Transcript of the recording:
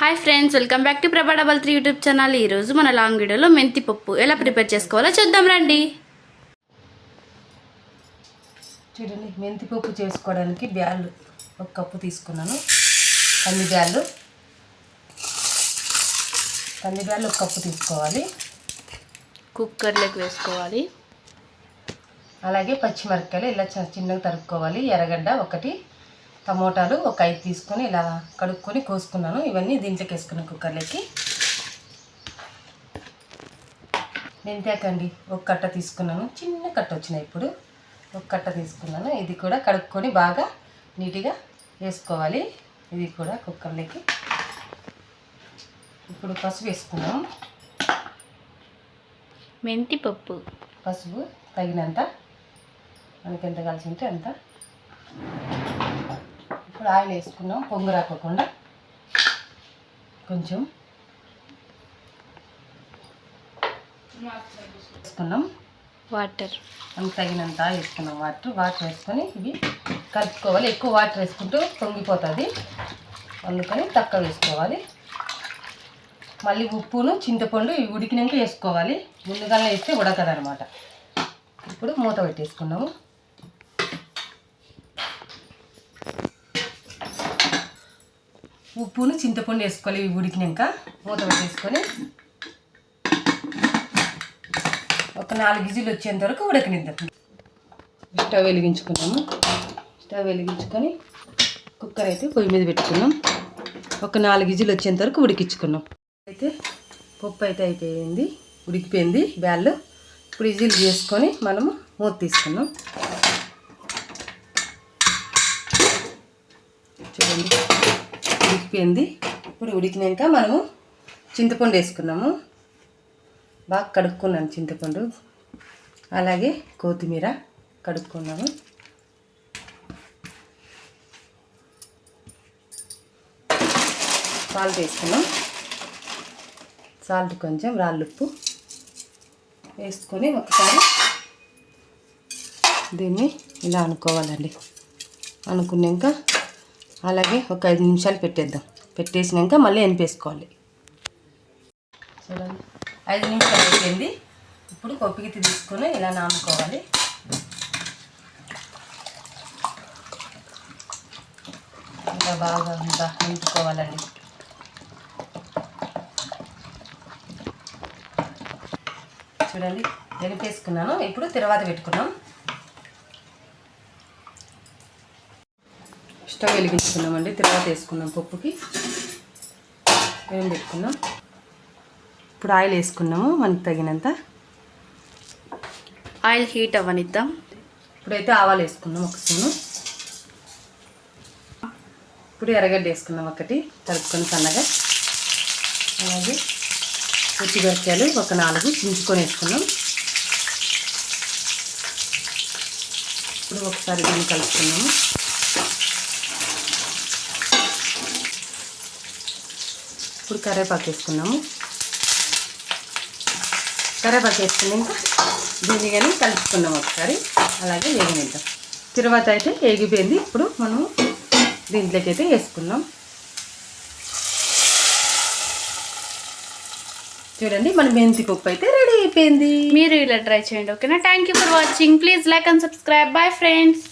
Hi friends welcome back to Prabha double three YouTube channel ఈరోజు మన long వీడియోలో మెంతి పప్పు ఎలా ప్రిపేర్ చేసుకోవాలో చూద్దాం రండి. చూడండి మెంతిపప్పు చేసుకోవడానికి బ్యాళ్ళు ఒక కప్పు తీసుకున్నాను. కంది బ్యాళ్ళు కంది బ్యాళ్ళు ఒక కప్పు తీసుకోవాలి. కుక్కర్లోకి వేసుకోవాలి. అలాగే పచ్చిమిరపకాయలు ఇలా చిన్న చిన్నగా తరుక్కోవాలి. ఎర్రగడ్డ ఒకటి టమోటాలు ఒక ఐదు తీసుకొని ఇలా కడుక్కొని కోసుకున్నాను. ఇవన్నీ దీంట్లోకి వేసుకున్నాను కుక్కర్లోకి. మెంతాకండి ఒక కట్ట తీసుకున్నాను. చిన్న కట్ట వచ్చినాయి ఇప్పుడు. ఒక కట్ట తీసుకున్నాను. ఇది కూడా కడుక్కొని బాగా నీట్గా వేసుకోవాలి. ఇది కూడా కుక్కర్లోకి. ఇప్పుడు పసుపు వేసుకున్నాం. మెంతి పప్పు. పసుపు తగినంత. మనకి ఎంత కలిసి ఉంటే అంత. ఇప్పుడు ఆయిల్ వేసుకున్నాం పొంగు రాకోకుండా. కొంచెం వేసుకున్నాం వాటర్. తగినంత వేసుకున్నాం వాటర్. వాటర్ వేసుకొని ఇవి కలుపుకోవాలి. ఎక్కువ వాటర్ వేసుకుంటూ పొంగిపోతుంది. అందుకని తక్కువ వేసుకోవాలి. మళ్ళీ ఉప్పును చింతపండు ఇవి ఉడికినాక వేసుకోవాలి. ముందుగానే వేస్తే ఉడకదు అనమాట ఇప్పుడు మూత పెట్టేసుకున్నాము ఉప్పును చింతపండు వేసుకోవాలి ఇవి ఉడికినాక మూత పెట్టేసుకొని. ఒక నాలుగు విజిల్ వచ్చేంత వరకు ఉడకనిద్దాం. స్టవ్ వెలిగించుకున్నాము. స్టవ్ వెలిగించుకొని కుక్కర్ అయితే పొయ్యి మీద పెట్టుకున్నాం. ఒక నాలుగు విజిల్ వచ్చేంత వరకు ఉడికించుకున్నాం. అయితే పప్పు అయితే అయిపోయింది ఉడికిపోయింది బ్యాళ్ళు. ఇప్పుడు విజిల్ చేసుకొని మనము మూత తీసుకున్నాం. చూడండి. ఉడికిపోయింది ఇప్పుడు ఉడికినాక మనము చింతపండు వేసుకున్నాము. బాగా కడుక్కున్నాను చింతపండు. అలాగే కొత్తిమీర కడుక్కున్నాము. సాల్ట్ వేసుకున్నాం. సాల్ట్ కొంచెం రాళ్ళుప్పు వేసుకొని ఒకసారి దీన్ని ఇలా అనుకోవాలండి. అనుకున్నాక అలాగే ఒక ఐదు నిమిషాలు పెట్టేద్దాం. పెట్టేసినాక మళ్ళీ ఎనిపేసుకోవాలి. చూడండి. ఐదు నిమిషాలు అయిపోయింది. ఇప్పుడు కొప్పికి తీసుకొని ఇలా నానుకోవాలి. ఇంకా బాగా ఇంకా నింపుకోవాలండి. చూడండి. ఎనిపేసుకున్నాను. ఇప్పుడు తర్వాత పెట్టుకున్నాం. స్టవ్ వెలిగించుకున్నామండి తర్వాత వేసుకున్నాం పప్పుకి. ఏం పెట్టుకున్నాం ఇప్పుడు ఆయిల్ వేసుకున్నాము మనకు తగినంత. ఆయిల్ హీట్ అవ్వనిద్దాం. ఇప్పుడైతే ఆవాలు వేసుకున్నాం ఒక స్పూను. ఇప్పుడు ఎర్రగడ్డ వేసుకున్నాం ఒకటి కలుపుకొని సన్నగా. అలాగే పచ్చిమిరపకాయలు ఒక నాలుగు చించుకొని వేసుకున్నాం ఇప్పుడు ఒకసారి దీన్ని కలుపుకున్నాము ఇప్పుడు కరివేపాకు వేసుకున్నాము. కరివేపాకు వేసుకున్నాక దీన్ని కానీ కలుపుకున్నాం ఒకసారి. అలాగే వేగనిద్దాం. తర్వాత అయితే వేగిపోయింది. ఇప్పుడు మనము దీంట్లోకి అయితే వేసుకున్నాం చూడండి మన మెంతి పప్పు అయితే రెడీ అయిపోయింది. మీరు ఇలా ట్రై చేయండి ఓకేనా? Thank you for watching please like and subscribe bye friends